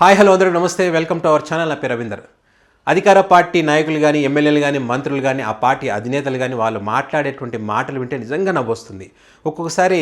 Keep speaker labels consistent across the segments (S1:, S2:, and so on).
S1: Hi hello అందరూ నమస్తే. Welcome to our channel. నా పేరు రవీందర్. అధికార పార్టీ నాయకులు కానీ ఎమ్మెల్యేలు కానీ మంత్రులు కానీ ఆ పార్టీ అధినేతలు కానీ వాళ్ళు మాట్లాడేటువంటి మాటలు వింటే నిజంగా నవ్వొస్తుంది. ఒక్కొక్కసారి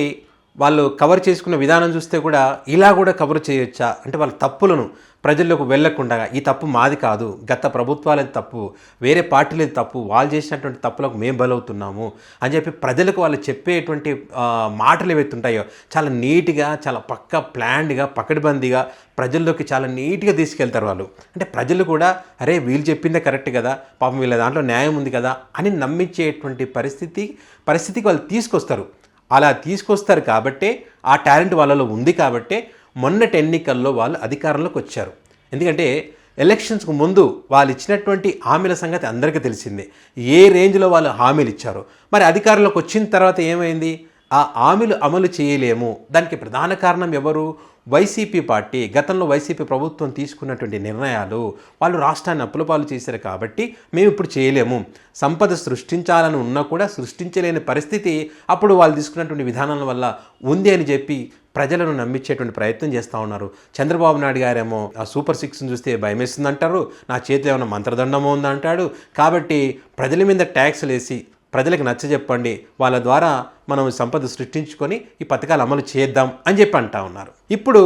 S1: వాళ్ళు కవర్ చేసుకున్న విధానం చూస్తే కూడా ఇలా కూడా కవర్ చేయొచ్చా? అంటే వాళ్ళ తప్పులను ప్రజల్లోకి వెళ్ళకుండా ఈ తప్పు మాది కాదు గత ప్రభుత్వాలది తప్పు వేరే పార్టీలది తప్పు వాళ్ళు చేసినటువంటి తప్పులకు మేము బలవుతున్నాము అని చెప్పి ప్రజలకు వాళ్ళు చెప్పేటువంటి ఆ, మాటలు ఏవైతుంటాయో చాలా నీట్గా చాలా పక్క ప్లాన్డ్గా పకడ్బందీగా ప్రజల్లోకి చాలా నీట్గా తీసుకెళ్తారు వాళ్ళు. అంటే ప్రజలు కూడా అరే వీళ్ళు చెప్పిందే కరెక్ట్ కదా పాపం వీళ్ళ దాంట్లో న్యాయం ఉంది కదా అని నమ్మించేటువంటి పరిస్థితి పరిస్థితికి వాళ్ళు తీసుకొస్తారు. అలా తీసుకొస్తారు కాబట్టే ఆ టాలెంట్ వాళ్ళలో ఉంది కాబట్టే మొన్నటి ఎన్నికల్లో వాళ్ళు అధికారంలోకి వచ్చారు. ఎందుకంటే ఎలక్షన్స్కు ముందు వాళ్ళు ఇచ్చినటువంటి హామీల సంగతి అందరికీ తెలిసిందే. ఏ రేంజ్లో వాళ్ళు హామీలు ఇచ్చారు. మరి అధికారంలోకి వచ్చిన తర్వాత ఏమైంది? ఆ హామీలు అమలు చేయలేము. దానికి ప్రధాన కారణం ఎవరు? వైసీపీ పార్టీ గతంలో వైసీపీ ప్రభుత్వం తీసుకున్నటువంటి నిర్ణయాలు వాళ్ళు రాష్ట్రాన్ని అప్పులపాలు చేశారు కాబట్టి మేము ఇప్పుడు చేయలేము. సంపద సృష్టించాలని ఉన్నా కూడా సృష్టించలేని పరిస్థితి అప్పుడు వాళ్ళు తీసుకున్నటువంటి విధానాల వల్ల ఉంది అని చెప్పి ప్రజలను నమ్మించేటువంటి ప్రయత్నం చేస్తూ ఉన్నారు. చంద్రబాబు నాయుడు గారేమో ఆ సూపర్ సిక్స్ని చూస్తే భయమేస్తుంది అంటారు నా చేతిలో ఏమైనా మంత్రదండమో ఉందంటాడు? కాబట్టి ప్రజల మీద ట్యాక్స్లు వేసి ప్రజలకు నచ్చజెప్పండి వాళ్ళ ద్వారా మనం సంపద సృష్టించుకొని ఈ పథకాలు అమలు చేద్దాం అని చెప్పి అంటా ఉన్నారు. ఇప్పుడు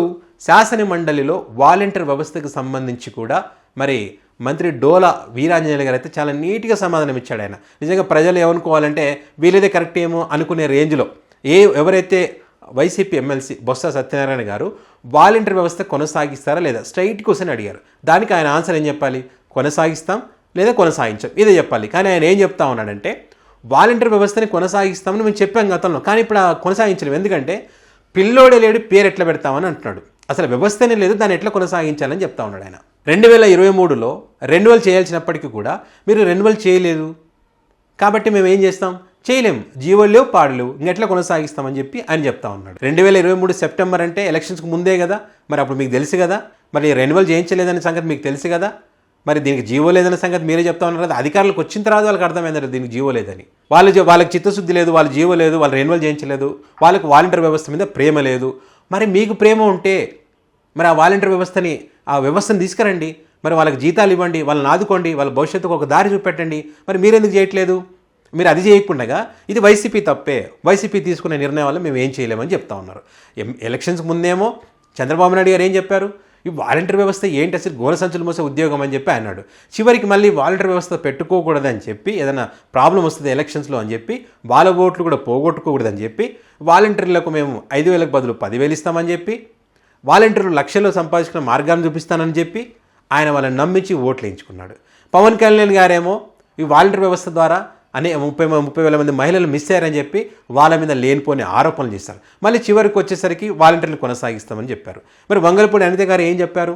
S1: శాసన మండలిలో వాలంటీర్ వ్యవస్థకు సంబంధించి కూడా మరి మంత్రి డోలా వీరాంజనేయులు గారు అయితే చాలా నీట్గా సమాధానం ఇచ్చాడు ఆయన. నిజంగా ప్రజలు ఏమనుకోవాలంటే వీళ్ళదే కరెక్ట్ ఏమో అనుకునే రేంజ్లో ఏ ఎవరైతే వైసీపీ ఎమ్మెల్సీ బొత్స సత్యనారాయణ గారు వాలంటీర్ వ్యవస్థ కొనసాగిస్తారా లేదా? స్ట్రైట్ క్వశ్చన్ అడిగారు. దానికి ఆయన ఆన్సర్ ఏం చెప్పాలి? కొనసాగిస్తాం లేదా కొనసాగించాం? ఇదే చెప్పాలి. కానీ ఆయన ఏం చెప్తా ఉన్నాడంటే వాలంటీర్ వ్యవస్థని కొనసాగిస్తామని మేము చెప్పాం గతంలో కానీ ఇప్పుడు కొనసాగించలేము. ఎందుకంటే పిల్లోడే లేడు పేరు ఎట్లా పెడతామని అంటున్నాడు. అసలు వ్యవస్థనే లేదు దాన్ని ఎట్లా కొనసాగించాలని చెప్తా ఉన్నాడు ఆయన. రెండు వేల ఇరవై మూడులో రెన్యువల్ చేయాల్సినప్పటికీ కూడా మీరు రెన్యువల్ చేయలేదు. కాబట్టి మేము ఏం చేస్తాం? చేయలేం. జీవోలు లేవు పాడలేవు ఇంకెట్లా కొనసాగిస్తామని చెప్పి ఆయన చెప్తా ఉన్నాడు. రెండు వేల ఇరవై మూడు సెప్టెంబర్ అంటే ఎలక్షన్స్కి ముందే కదా. మరి అప్పుడు మీకు తెలుసు కదా. మరి రెన్యువల్ చేయించలేదనే సంగతి మీకు తెలుసు కదా. మరి దీనికి జీవో లేదన్న సంగతి మీరే చెప్తా ఉన్నారు కదా అధికారులకు వచ్చిన తర్వాత వాళ్ళకి అర్థమైందంటే దీనికి జీవో లేదని. వాళ్ళు వాళ్ళకి చిత్తశుద్ధి లేదు వాళ్ళు జీవో లేదు వాళ్ళు రెన్యువల్ చేయించలేదు వాళ్ళకి వాలంటీర్ వ్యవస్థ మీద ప్రేమ లేదు. మరి మీకు ప్రేమ ఉంటే మరి ఆ వాలంటీర్ వ్యవస్థని ఆ వ్యవస్థను తీసుకురండి. మరి వాళ్ళకి జీతాలు ఇవ్వండి వాళ్ళని ఆదుకోండి వాళ్ళ భవిష్యత్తుకు ఒక దారి చూపెట్టండి. మరి మీరెందుకు చేయట్లేదు? మీరు అది చేయకుండా ఇది వైసీపీ తప్పే. వైసీపీ తీసుకునే నిర్ణయం వల్ల మేము ఏం చేయలేమని చెప్తా ఉన్నారు. ఎం- ఎలక్షన్స్ ముందేమో చంద్రబాబు నాయుడు గారు ఏం చెప్పారు? ఈ వాలంటీర్ వ్యవస్థ ఏంటి అసలు? గోల సంచులు మోసే ఉద్యోగం అని చెప్పి అన్నాడు. చివరికి మళ్ళీ వాలంటీర్ వ్యవస్థ పెట్టుకోకూడదని చెప్పి ఏదైనా ప్రాబ్లం వస్తుంది ఎలక్షన్స్లో అని చెప్పి వాళ్ళ ఓట్లు కూడా పోగొట్టుకోకూడదని చెప్పి వాలంటీర్లకు మేము ఐదు వేలకు బదులు పదివేలు ఇస్తామని చెప్పి వాలంటీర్లు లక్షల్లో సంపాదించుకున్న మార్గాన్ని చూపిస్తానని చెప్పి ఆయన వాళ్ళని నమ్మించి ఓట్లు వేయించుకున్నాడు. పవన్ కళ్యాణ్ గారేమో ఈ వాలంటీర్ వ్యవస్థ ద్వారా అనే ముప్పై ముప్పై వేల మంది మహిళలు మిస్ అయ్యారని చెప్పి వాళ్ళ మీద లేనిపోని ఆరోపణలు చేశారు. మళ్ళీ చివరికి వచ్చేసరికి వాలంటీర్లు కొనసాగిస్తామని చెప్పారు. మరి వంగలపూడి అనిత గారు ఏం చెప్పారు?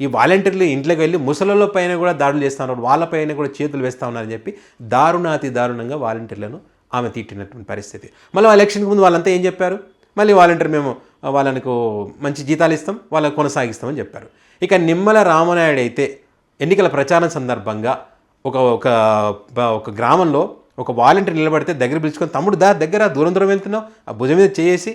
S1: ఈ వాలంటీర్లు ఇంట్లోకి వెళ్ళి ముసలలో పైన కూడా దాడులు చేస్తూ ఉన్నారు వాళ్ళపైన కూడా చేతులు వేస్తూ ఉన్నారని చెప్పి దారుణాతి దారుణంగా వాలంటీర్లను ఆమె తిట్టినటువంటి పరిస్థితి. మళ్ళీ ఎలక్షన్కి ముందు వాళ్ళంతా ఏం చెప్పారు? మళ్ళీ వాలంటీర్ మేము వాళ్ళకు మంచి జీతాలు ఇస్తాం వాళ్ళకు కొనసాగిస్తామని చెప్పారు. ఇక నిమ్మల రామనాయుడు అయితే ఎన్నికల ప్రచారం సందర్భంగా ఒక ఒక ఒక గ్రామంలో ఒక వాలంటీర్ నిలబడితే దగ్గర పిలుచుకొని తమ్ముడు దా దగ్గర దూరం దూరం వెళ్తున్నావు. ఆ భుజం మీద చేసి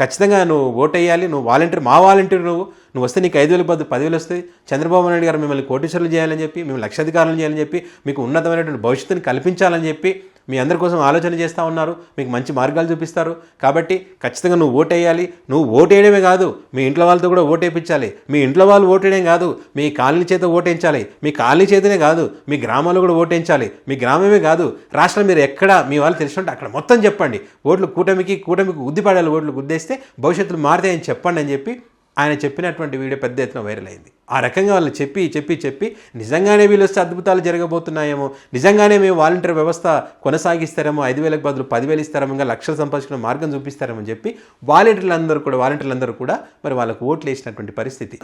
S1: ఖచ్చితంగా నువ్వు ఓటేయాలి నువ్వు వాలంటీర్ మా వాలంటీర్ నువ్వు. నువ్వు వస్తే నీకు ఐదు వేలు పది పదివేలు వస్తాయి. చంద్రబాబు నాయుడు గారు మిమ్మల్ని కోటీశ్వరులు చేయాలని చెప్పి మిమ్మల్ని లక్షాధికారులు చేయాలని చెప్పి మీకు ఉన్నతమైనటువంటి భవిష్యత్తుని కల్పించాలని చెప్పి మీ అందరి కోసం ఆలోచన చేస్తూ ఉన్నారు. మీకు మంచి మార్గాలు చూపిస్తారు. కాబట్టి ఖచ్చితంగా నువ్వు ఓటు వేయాలి నువ్వు ఓటేయడమే వేయడమే కాదు మీ ఇంట్లో వాళ్ళతో కూడా ఓటు వేయించాలి మీ ఇంట్లో వాళ్ళు ఓటు కాదు మీ కాలనీ చేత ఓటేయించాలి. మీ కాలనీ చేతనే కాదు మీ గ్రామాల్లో కూడా ఓటేయించాలి. మీ గ్రామమే కాదు రాష్ట్రం మీరు ఎక్కడ మీ వాళ్ళు తెలిసినట్టు అక్కడ మొత్తం చెప్పండి. ఓట్లు కూటమికి కూటమికి ఉద్దిపడాలి ఓట్లు గుద్దేస్తే భవిష్యత్తులో మారుతాయని చెప్పండి అని చెప్పి ఆయన చెప్పినటువంటి వీడియో పెద్ద ఎత్తున వైరల్ అయింది. ఆ రకంగా వాళ్ళు చెప్పి చెప్పి చెప్పి నిజంగానే వీళ్ళు వస్తే అద్భుతాలు జరగబోతున్నాయేమో. నిజంగానే మేము వాలంటీర్ వ్యవస్థ కొనసాగిస్తారేమో ఐదు వేలకు బదులు పదివేలు ఇస్తారేమో ఇంకా లక్షలు సంపాదించుకునే మార్గం చూపిస్తారేమో చెప్పి వాలంటీర్లందరూ కూడా వాలంటీర్లందరూ కూడా మరి వాళ్ళకు ఓట్లు వేసినటువంటి పరిస్థితి.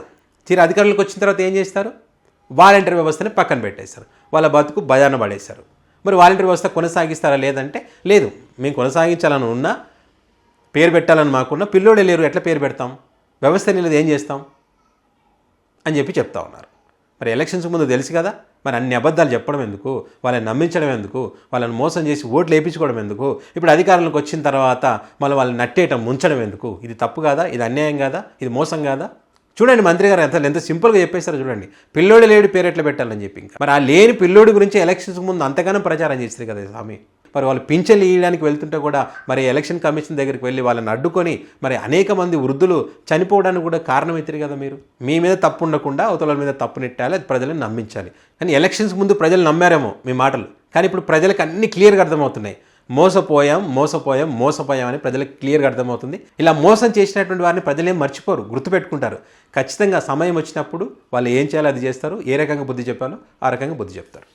S1: తీరు అధికారులకు వచ్చిన తర్వాత ఏం చేస్తారు? వాలంటీర్ వ్యవస్థని పక్కన పెట్టేశారు. వాళ్ళ బతుకు బజాన పడేశారు. మరి వాలంటీర్ వ్యవస్థ కొనసాగిస్తారా లేదంటే? లేదు. మేము కొనసాగించాలని ఉన్నా పేరు పెట్టాలని మాకున్న పిల్లోడే లేరు ఎట్లా పేరు పెడతాం? వ్యవస్థ లేదు ఏం చేస్తాం? అని చెప్పి చెప్తా ఉన్నారు. మరి ఎలక్షన్స్ ముందు తెలుసు కదా? మరి అన్ని అబద్ధాలు చెప్పడం ఎందుకు? వాళ్ళని నమ్మించడం ఎందుకు? వాళ్ళని మోసం చేసి ఓట్లు వేయించుకోవడం ఎందుకు? ఇప్పుడు అధికారంలోకి వచ్చిన తర్వాత మళ్ళీ వాళ్ళని నట్టేయటం ముంచడం ఎందుకు? ఇది తప్పు కాదా? ఇది అన్యాయం కాదా? ఇది మోసం కాదా? చూడండి మంత్రి గారు ఎంత ఎంత సింపుల్గా చెప్పేశారో చూడండి. పిల్లోడి లేడి పేరెట్లా పెట్టాలని చెప్పి ఇంకా. మరి ఆ లేని పిల్లోడి గురించి ఎలక్షన్స్ ముందు అంతగానో ప్రచారం చేస్తారు కదా స్వామి. మరి వాళ్ళు పింఛన్లు ఇవ్వడానికి వెళ్తుంటే కూడా మరి ఎలక్షన్ కమిషన్ దగ్గరికి వెళ్ళి వాళ్ళని అడ్డుకొని మరి అనేక మంది వృద్ధులు చనిపోవడానికి కూడా కారణం అవుతారు కదా మీరు. మీ మీద తప్పు ఉండకుండా అవతల మీద తప్పు నెట్టాలి అది ప్రజలను నమ్మించాలి. కానీ ఎలక్షన్స్ ముందు ప్రజలు నమ్మారేమో మీ మాటలు. కానీ ఇప్పుడు ప్రజలకు అన్ని క్లియర్గా అర్థమవుతున్నాయి. మోసపోయాం మోసపోయాం మోసపోయాం అని ప్రజలకు క్లియర్గా అర్థమవుతుంది. ఇలా మోసం చేసినటువంటి వారిని ప్రజలేం మర్చిపోరు గుర్తుపెట్టుకుంటారు. ఖచ్చితంగా సమయం వచ్చినప్పుడు వాళ్ళు ఏం చేయాలో అది చేస్తారు. ఏ రకంగా బుద్ధి చెప్పాలో ఆ రకంగా బుద్ధి చెప్తారు.